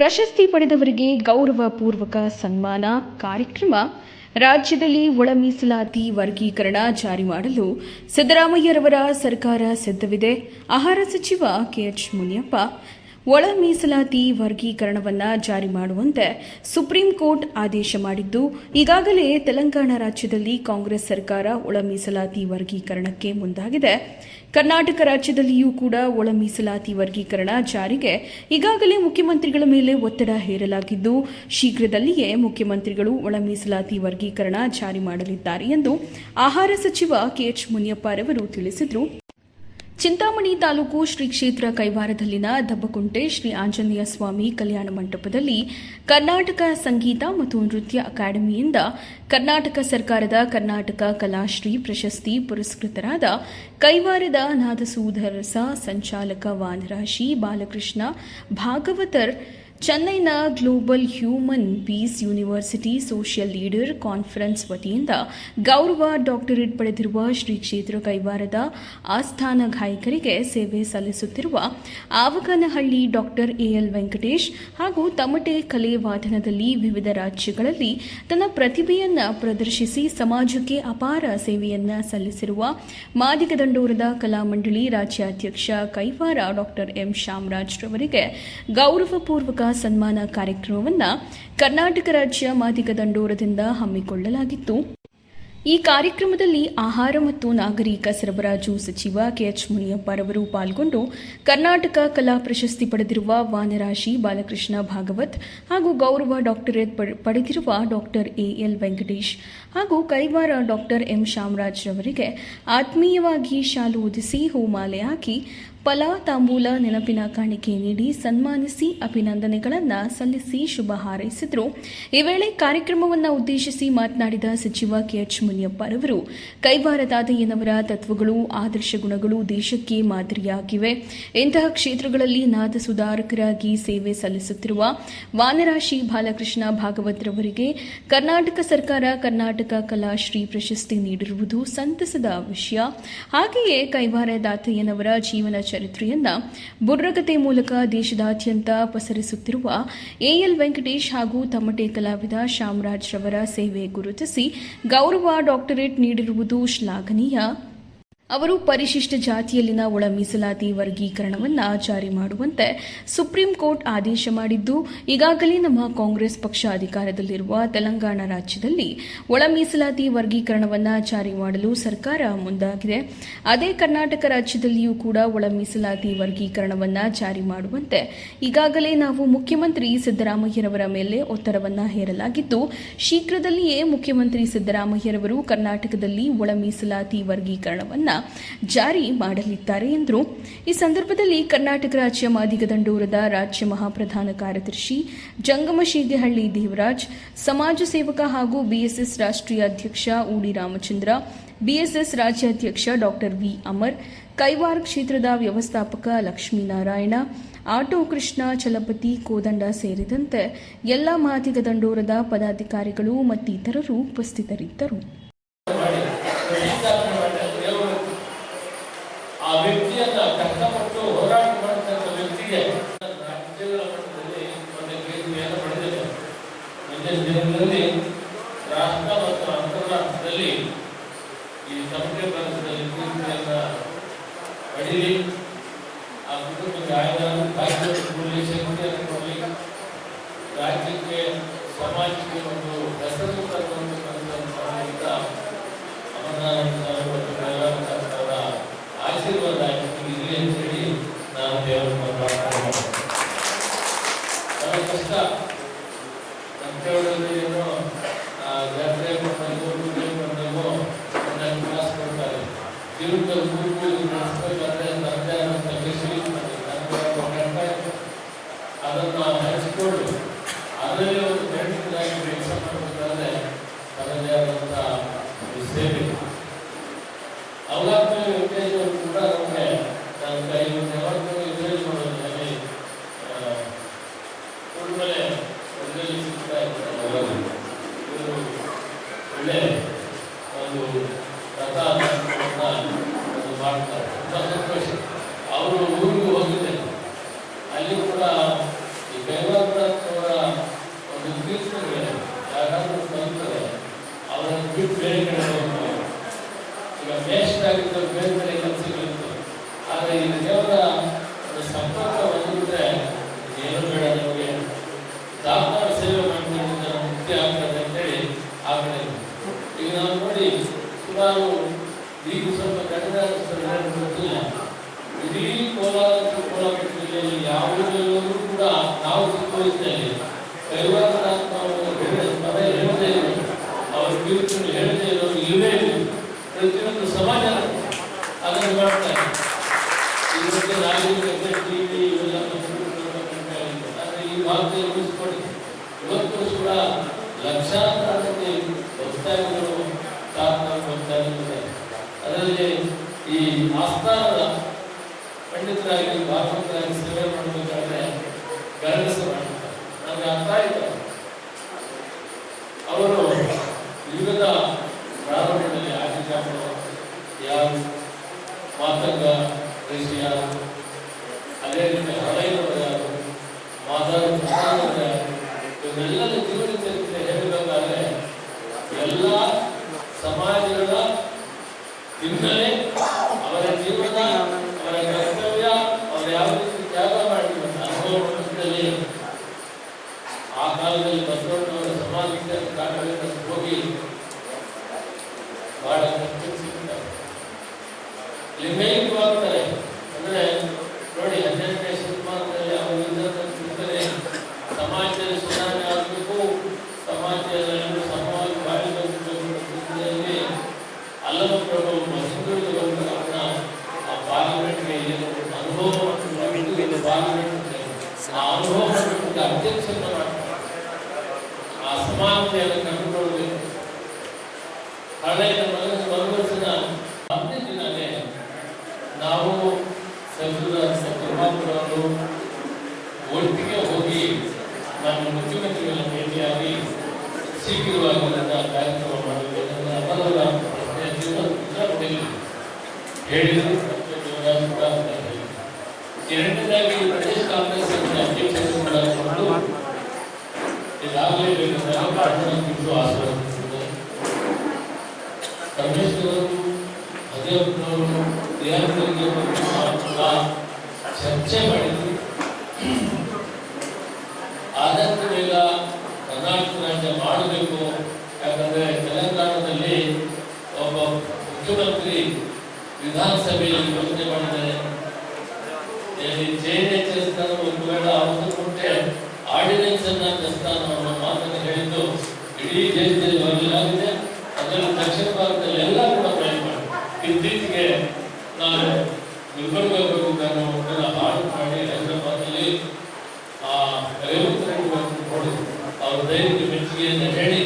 ಪ್ರಶಸ್ತಿ ಪಡೆದವರಿಗೆ ಗೌರವಪೂರ್ವಕ ಸನ್ಮಾನ ಕಾರ್ಯಕ್ರಮ. ರಾಜ್ಯದಲ್ಲಿ ಒಳ ಮೀಸಲಾತಿ ವರ್ಗೀಕರಣ ಜಾರಿ ಮಾಡಲು ಸಿದ್ದರಾಮಯ್ಯರವರ ಸರ್ಕಾರ ಸಿದ್ಧವಿದೆ. ಆಹಾರ ಸಚಿವ ಕೆಎಚ್ ಮುನಿಯಪ್ಪ ಒಳ ಮೀಸಲಾತಿ ವರ್ಗೀಕರಣವನ್ನು ಜಾರಿ ಮಾಡುವಂತೆ ಸುಪ್ರೀಂ ಕೋರ್ಟ್ ಆದೇಶ ಮಾಡಿದ್ದು, ಈಗಾಗಲೇ ತೆಲಂಗಾಣ ರಾಜ್ಯದಲ್ಲಿ ಕಾಂಗ್ರೆಸ್ ಸರ್ಕಾರ ಒಳ ಮೀಸಲಾತಿ ವರ್ಗೀಕರಣಕ್ಕೆ ಮುಂದಾಗಿದೆ. ಕರ್ನಾಟಕ ರಾಜ್ಯದಲ್ಲಿಯೂ ಕೂಡ ಒಳ ಮೀಸಲಾತಿ ವರ್ಗೀಕರಣ ಜಾರಿಗೆ ಈಗಾಗಲೇ ಮುಖ್ಯಮಂತ್ರಿಗಳ ಮೇಲೆ ಒತ್ತಡ ಹೇರಲಾಗಿದ್ದು, ಶೀಘ್ರದಲ್ಲಿಯೇ ಮುಖ್ಯಮಂತ್ರಿಗಳು ಒಳ ಮೀಸಲಾತಿ ವರ್ಗೀಕರಣ ಜಾರಿ ಮಾಡಲಿದ್ದಾರೆ ಎಂದು ಆಹಾರ ಸಚಿವ ಕೆಎಚ್ ಮುನಿಯಪ್ಪರವರು ತಿಳಿಸಿದರು. ಚಿಂತಾಮಣಿ ತಾಲೂಕು ಶ್ರೀ ಕ್ಷೇತ್ರ ಕೈವಾರದಲ್ಲಿನ ದಬ್ಬಕುಂಟೆ ಶ್ರೀ ಆಂಜನೇಯ ಸ್ವಾಮಿ ಕಲ್ಯಾಣ ಮಂಟಪದಲ್ಲಿ ಕರ್ನಾಟಕ ಸಂಗೀತ ಮತ್ತು ನೃತ್ಯ ಅಕಾಡೆಮಿಯಿಂದ ಕರ್ನಾಟಕ ಸರ್ಕಾರದ ಕರ್ನಾಟಕ ಕಲಾಶ್ರೀ ಪ್ರಶಸ್ತಿ ಪುರಸ್ಕೃತರಾದ ಕೈವಾರದ ನಾದಸೂಧರಸ ಸಂಚಾಲಕ ವಾನರಾಶಿ ಬಾಲಕೃಷ್ಣ ಭಾಗವತರ್ ಚೆನ್ನೈನ global human peace university social leader conference ವತಿಯಿಂದ ಗೌರವ ಡಾಕ್ಟರೇಟ್ ಪಡೆದಿರುವ ಶ್ರೀ ಕ್ಷೇತ್ರ ಕೈವಾರದ ಆಸ್ಥಾನ ಗಾಯಕರಿಗೆ ಸೇವೆ ಸಲ್ಲಿಸುತ್ತಿರುವ ಆವಕನಹಳ್ಳಿ ಡಾಕ್ಟರ್ ಎಎಲ್ ವೆಂಕಟೇಶ್ ಹಾಗೂ ತಮಟೆ ಕಲೆ ವಾದನದಲ್ಲಿ ವಿವಿಧ ರಾಜ್ಯಗಳಲ್ಲಿ ತನ್ನ ಪ್ರತಿಭೆಯನ್ನು ಪ್ರದರ್ಶಿಸಿ ಸಮಾಜಕ್ಕೆ ಅಪಾರ ಸೇವೆಯನ್ನು ಸಲ್ಲಿಸಿರುವ ಮಾದಿಗದಂಡೋರದ ಕಲಾಮಂಡಳಿ ರಾಜ್ಯಾಧ್ಯಕ್ಷ ಕೈವಾರ ಡಾಕ್ಟರ್ ಎಂ ಶಾಮರಾಜ್ ರವರಿಗೆ ಗೌರವಪೂರ್ವಕ ಸನ್ಮಾನ ಕಾರ್ಯಕ್ರಮವನ್ನು ಕರ್ನಾಟಕ ರಾಜ್ಯ ಮಾದಿಗ ದಂಡೋರದಿಂದ ಹಮ್ಮಿಕೊಳ್ಳಲಾಗಿತ್ತು. ಈ ಕಾರ್ಯಕ್ರಮದಲ್ಲಿ ಆಹಾರ ಮತ್ತು ನಾಗರಿಕ ಸರಬರಾಜು ಸಚಿವ ಕೆಎಚ್ ಮುನಿಯಪ್ಪರವರು ಪಾಲ್ಗೊಂಡು ಕರ್ನಾಟಕ ಕಲಾ ಪ್ರಶಸ್ತಿ ಪಡೆದಿರುವ ವಾನರಾಶಿ ಬಾಲಕೃಷ್ಣ ಭಾಗವತ್ ಹಾಗೂ ಗೌರವ ಡಾಕ್ಟರೇಟ್ ಪಡೆದಿರುವ ಡಾಕ್ಟರ್ ಎಎಲ್ ವೆಂಕಟೇಶ್ ಹಾಗೂ ಕೈವಾರ ಡಾಕ್ಟರ್ ಎಂ ಶಾಮರಾಜ್ ರವರಿಗೆ ಆತ್ಮೀಯವಾಗಿ ಶಾಲು ಉದಿಸಿ ಹೂಮಾಲೆ ಹಾಕಿ ಫಲ ತಾಂಬೂಲ ನೆನಪಿನ ಕಾಣಿಕೆ ನೀಡಿ ಸನ್ಮಾನಿಸಿ ಅಭಿನಂದನೆಗಳನ್ನು ಸಲ್ಲಿಸಿ ಶುಭ ಹಾರೈಸಿದರು. ಈ ವೇಳೆ ಕಾರ್ಯಕ್ರಮವನ್ನು ಉದ್ದೇಶಿಸಿ ಮಾತನಾಡಿದ ಸಚಿವ ಕೆಎಚ್ ಮುನಿಯಪ್ಪರವರು ಕೈವಾರದಾದಯ್ಯನವರ ತತ್ವಗಳು, ಆದರ್ಶ ಗುಣಗಳು ದೇಶಕ್ಕೆ ಮಾದರಿಯಾಗಿವೆ. ಇಂತಹ ಕ್ಷೇತ್ರಗಳಲ್ಲಿ ನಾದ ಸುಧಾರಕರಾಗಿ ಸೇವೆ ಸಲ್ಲಿಸುತ್ತಿರುವ ವಾನರಾಶಿ ಬಾಲಕೃಷ್ಣ ಭಾಗವತ್ ರವರಿಗೆ ಕರ್ನಾಟಕ ಸರ್ಕಾರ ಕರ್ನಾಟಕ ಕಲಾಶ್ರೀ ಪ್ರಶಸ್ತಿ ನೀಡಿರುವುದು ಸಂತಸದ ವಿಷಯ. ಹಾಗೆಯೇ ಕೈವಾರ ದಾತಯ್ಯನವರ ಜೀವನ ಚರಿತ್ರೆಯನ್ನ ಬುರ್ರಕತೆ ಮೂಲಕ ದೇಶದಾದ್ಯಂತ ಪಸರಿಸುತ್ತಿರುವ ಎಎಲ್ ವೆಂಕಟೇಶ್ ಹಾಗೂ ತಮಟೆ ಕಲಾವಿದ ಶಾಮರಾಜ್ ರವರ ಸೇವೆ ಗುರುತಿಸಿ ಗೌರವ ಡಾಕ್ಟರೇಟ್ ನೀಡಿರುವುದು ಶ್ಲಾಘನೀಯ. ಅವರು ಪರಿಶಿಷ್ಟ ಜಾತಿಯಲ್ಲಿನ ಒಳ ಮೀಸಲಾತಿ ವರ್ಗೀಕರಣವನ್ನು ಜಾರಿ ಮಾಡುವಂತೆ ಸುಪ್ರೀಂ ಕೋರ್ಟ್ ಆದೇಶ ಮಾಡಿದ್ದು, ಈಗಾಗಲೇ ನಮ್ಮ ಕಾಂಗ್ರೆಸ್ ಪಕ್ಷ ಅಧಿಕಾರದಲ್ಲಿರುವ ತೆಲಂಗಾಣ ರಾಜ್ಯದಲ್ಲಿ ಒಳ ಮೀಸಲಾತಿ ವರ್ಗೀಕರಣವನ್ನು ಜಾರಿ ಮಾಡಲು ಸರ್ಕಾರ ಮುಂದಾಗಿದೆ. ಅದೇ ಕರ್ನಾಟಕ ರಾಜ್ಯದಲ್ಲಿಯೂ ಕೂಡ ಒಳ ಮೀಸಲಾತಿ ವರ್ಗೀಕರಣವನ್ನು ಜಾರಿ ಮಾಡುವಂತೆ ಈಗಾಗಲೇ ನಾವು ಮುಖ್ಯಮಂತ್ರಿ ಸಿದ್ದರಾಮಯ್ಯರವರ ಮೇಲೆ ಒತ್ತಡವನ್ನು ಹೇರಲಾಗಿದ್ದು, ಶೀಘ್ರದಲ್ಲಿಯೇ ಮುಖ್ಯಮಂತ್ರಿ ಸಿದ್ದರಾಮಯ್ಯರವರು ಕರ್ನಾಟಕದಲ್ಲಿ ಒಳ ಮೀಸಲಾತಿ ವರ್ಗೀಕರಣವನ್ನು ಜಾರಿ ಮಾಡಲಿದ್ದಾರೆ ಎಂದರು. ಈ ಸಂದರ್ಭದಲ್ಲಿ ಕರ್ನಾಟಕ ರಾಜ್ಯ ಮಾದಿಗ ದಂಡೂರದ ರಾಜ್ಯ ಮಹಾಪ್ರಧಾನ ಕಾರ್ಯದರ್ಶಿ ಜಂಗಮಶೀಗೆಹಳ್ಳಿ ದೇವರಾಜ್, ಸಮಾಜ ಸೇವಕ ಹಾಗೂ ಬಿಎಸ್ಎಸ್ ರಾಷ್ಟ್ರೀಯ ಅಧ್ಯಕ್ಷ ಉಡಿ ರಾಮಚಂದ್ರ, ಬಿಎಸ್ಎಸ್ ರಾಜ್ಯಾಧ್ಯಕ್ಷ ಡಾಕ್ಟರ್ ವಿ ಅಮರ್, ಕೈವಾರ್ ಕ್ಷೇತ್ರದ ವ್ಯವಸ್ಥಾಪಕ ಲಕ್ಷ್ಮೀನಾರಾಯಣ, ಆಟೋ ಕೃಷ್ಣ ಚಲಪತಿ ಕೋದಂಡ ಸೇರಿದಂತೆ ಎಲ್ಲ ಮಾದಿಗ ದಂಡೋರದ ಪದಾಧಿಕಾರಿಗಳು ಮತ್ತಿತರರು ಉಪಸ್ಥಿತರಿದ್ದರು. ಆ ವ್ಯಕ್ತಿಯನ್ನ ಕಷ್ಟಪಟ್ಟು ಹೋರಾಟ ಮಾಡತಕ್ಕಂಥ ವ್ಯಕ್ತಿಗೆ ರಾಜ್ಯಗಳ ಮಟ್ಟದಲ್ಲಿ ಪಡೆದಿದೆ. ಮುಂದಿನ ದಿನಗಳಲ್ಲಿ ರಾಷ್ಟ್ರ ಮತ್ತು ಅಂತಾರಾಷ್ಟ್ರದಲ್ಲಿ ಈ ಸಮುದ್ರ ಕೆಲಸದಲ್ಲಿ ಕೀರ್ತಿಯನ್ನ ಪಡೀಲಿ ಆ ಆಯ್ದ ರಾಜ್ಯದ ಕೊಡಲಿ ಶಕ್ತಿಯನ್ನು ಕೊಡಲಿ. ರಾಜ್ಯಕ್ಕೆ, ಸಮಾಜಕ್ಕೆ ಒಂದು ಹೆಸರು ತರುವಂತ ಅವರ ಕೂಡಲೇ ಒಂದಲ್ಲಿ ಸಿಗ್ತಾ ಇದ್ದಾರೆ ಇವರು ಒಳ್ಳೆ ಒಂದು ರಥ ಒಂದು ಮಾಡ್ತಾರೆ. ತುಂಬ ಸಂತೋಷ. ಅವರು ಊರಿಗೆ ಹೋಗಿದ್ದಾರೆ ಅಲ್ಲಿ ಕೂಡ ಈ ಕೈವಾರ ಬಂದ್ರೆ ಯಾರಾದ್ರೂ ಬಂದರೆ ಅವರನ್ನು ಬಿಟ್ಟು ಬೇರೆ ಕಡೆ ಹೋಗ್ತಾರೆ ಈಗ ಮೇಸ್ಟ್ ಆಗಿದ್ದ ಬೇರೆ ಬೇರೆ ಕೆಲಸಗಳಿತ್ತು ಆದರೆ ಈ ದೇವರ ಒಂದು ಸಂಪರ್ಕ ಬಂದ್ಬಿಟ್ರೆ ಏನು ಬೇಡ ನಮಗೆ ದಾತಾರ ಸೇವೆ ಮಾಡ್ಕೊಳ್ಳೋದ್ರಿಂದ ನಮ್ಗೆ ಮುಕ್ತಿ ಆಗ್ತದೆ ಅಂತೇಳಿ ಆ ಕಡೆ ಈಗ ನಾವು ನೋಡಿ ಸುಮಾರು ಈಗ ಸ್ವಲ್ಪ ಗೊತ್ತಿಲ್ಲ ಇಡೀ ಕೋಲಾರ ಕೋಲಾರ ಜಿಲ್ಲೆಯಲ್ಲಿ ಯಾವುದೇ ಕೂಡ ನಾವು ನಾವು ಹೇಳ- ಪದ ಹೇಳದೇ ಇರೋ ಅವರ ಕಿರುಕುಳು ಹೇಳದೇ ಇರೋರು ಇಲ್ಲವೇ ಇಲ್ಲ ಪ್ರತಿಯೊಂದು ಸಮಾಜ ಅದನ್ನು ಮಾಡ್ತಾರೆ ಇವತ್ತು ನಾಗರಿಕತೆ ಟಿವಿ ಇವೆಲ್ಲ ಆದರೆ ಈ ಭಾಗದಲ್ಲಿ ಉಳಿಸ್ಕೊಳ್ಳಿ ಇವತ್ತು ಕೂಡ ಲಕ್ಷಾಂತರ ಆಸ್ಥಾನದ ಪಂಡಿತರಾಗಿ ಭಾಗವತರಾಗಿ ಸೇವೆ ಮಾಡಬೇಕಾದ್ರೆ ಗರಗಸ ಮಾಡ್ತಾರೆ ನನಗೆ ಅರ್ಥ ಆಯ್ತು. ಅವರು ಯುಗದ ಪ್ರಾರಂಭದಲ್ಲಿ ಆಗಿದ್ದಾಗಳು ಯಾರು ಮಾತಂಗ, ಋಷಿ ಯಾರು? ಅದೇ ರೀತಿ ಹಳೆಯವರು ಯಾರು? ಯಾರು? ಇವರೆಲ್ಲರ ಜೀವನ ಚರಿತ್ರೆ ಹೇಳಬೇಕಾದ್ರೆ ಎಲ್ಲ ಸಮಾಜಗಳ ಹಿನ್ನೆಲೆ ವರ್ಗಗಳನ್ನ ಆ ಪಾರ್ಲಿಮೆಂಟ್ಗೆ ಏನು ಅನುಭವ ಪಾರ್ಲಿಮೆಂಟ್ ಆ ಅನುಭವ ಮತ್ತು ಅಧ್ಯಕ್ಷರನ್ನ ಮಾಡ್ತಾರೆ. ಆ ಸಮಾನತೆಯನ್ನು ಕಂಡುಕೊಳ್ಬೇಕು ಹಳೆಯ ಮನಸ್ಸು ಮರುವರ್ಷದ ಹತ್ತನೇ ದಿನನೇ ನಾವು ಸಚಿವ ಸತ್ಯಭಾಮರವರು ಒಟ್ಟಿಗೆ ಹೋಗಿ ನಮ್ಮ ಮುಖ್ಯಮಂತ್ರಿಗಳ ಭೇಟಿಯಾಗಿ ಶೀಘ್ರವಾಗಿ ಕಾರ್ಯಕ್ರಮ ಮಾಡಬೇಕು ಜೀವನ ಹೇಳಿದರು. ಎರಡನೇದಾಗಿ ಪ್ರದೇಶ ಕಾಂಗ್ರೆಸ್ ಅಧ್ಯಕ್ಷರು ಮಾಡಿಕೊಂಡು ಬೇಕಾದಾಗ ಪಾಠವನ್ನು ಆಶೀರ್ವದಿಸಿದ್ದಾರೆ ಪರಮೇಶ್ವರರು ಅದೇವರು ದೇವರಿಗೆ ಚರ್ಚೆ ಮಾಡಿದ್ರು. ಆದಷ್ಟು ಬೇಗ ಕರ್ನಾಟಕ ರಾಜ್ಯ ಮಾಡಬೇಕು. ಯಾಕಂದ್ರೆ ತೆಲಂಗಾಣದಲ್ಲಿ ಒಬ್ಬ ಮುಖ್ಯಮಂತ್ರಿ ವಿಧಾನಸಭೆಯಲ್ಲಿ ಯೋಜನೆ ಮಾಡಿದ್ದಾರೆ ಜೆ ಎಚ್ ಎಸ್ ಒಂದು ವೇಳೆ ಅವಸರ ಕೊಟ್ಟೆ ಆರ್ಡಿನೆನ್ಸ್ ಅನ್ನ ತರ್ತಾನೆ ಅನ್ನೋ ಮಾತನ್ನು ಹೇಳಿದ್ದು ಇಡೀ ದೇಶದಲ್ಲಿ ಬದಲಾಗಿದೆ ಅದರಲ್ಲಿ ದಕ್ಷಿಣ ಭಾರತದಲ್ಲಿ ಎಲ್ಲ ಕೂಡ ಪ್ರಯತ್ನ ಇತ್ತೀಚೆಗೆ ನಾನು ಗುಲ್ಬರ್ಗ ಹೋಗಿದ್ದಾಗ ಒಂದರ ಹಾಡು ಮಾಡಿ ಹೈದರಾಬಾದಲ್ಲಿ ರೇವಂತ್ ರೆಡ್ಡಿ ಅವ್ರ ಧೈರ್ಯಕ್ಕೆ ಮೆಚ್ಚುಗೆಯನ್ನು ಹೇಳಿ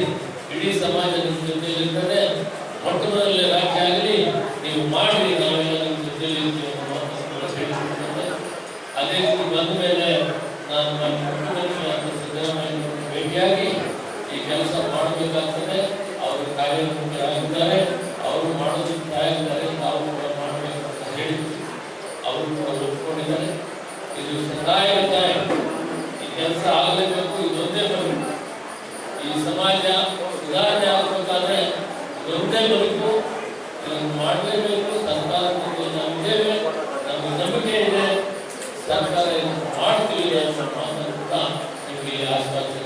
ಮಾಡಬೇಕಾಗ್ತದೆ ಅವರು ಕಾರ್ಯಮುಖರಾಗಿದ್ದಾರೆ ಅವರು ಮಾಡೋದಕ್ಕೆ ತಯಾರಿದ್ದಾರೆ ನಾವು ಕೂಡ ಮಾಡಬೇಕು ಅಂತ ಹೇಳಿ ಅವರು ಕೂಡ ಒಪ್ಕೊಂಡಿದ್ದಾರೆ ಇದು ಸದಾಯ ಒತ್ತಾಯ ಈ ಕೆಲಸ ಆಗಲೇಬೇಕು ಇದೊಂದೇ ಬರಬೇಕು ಈ ಸಮಾಜ ಸುಧಾರಣೆ ಆಗಬೇಕಾದ್ರೆ ಇದೊಂದೇ ಬರಬೇಕು ಇದನ್ನು ಮಾಡಲೇಬೇಕು ಸರ್ಕಾರದ ಜೊತೆ ನಾವಿದ್ದೇವೆ ನಮಗೆ ನಂಬಿಕೆ ಇದೆ ಸರ್ಕಾರ ಇದನ್ನು ಮಾಡ್ತೀವಿ ಅನ್ನೋ ಮಾತನ್ನು ಕೂಡ ನಿಮಗೆ ಆಶ್ವಾಸನೆ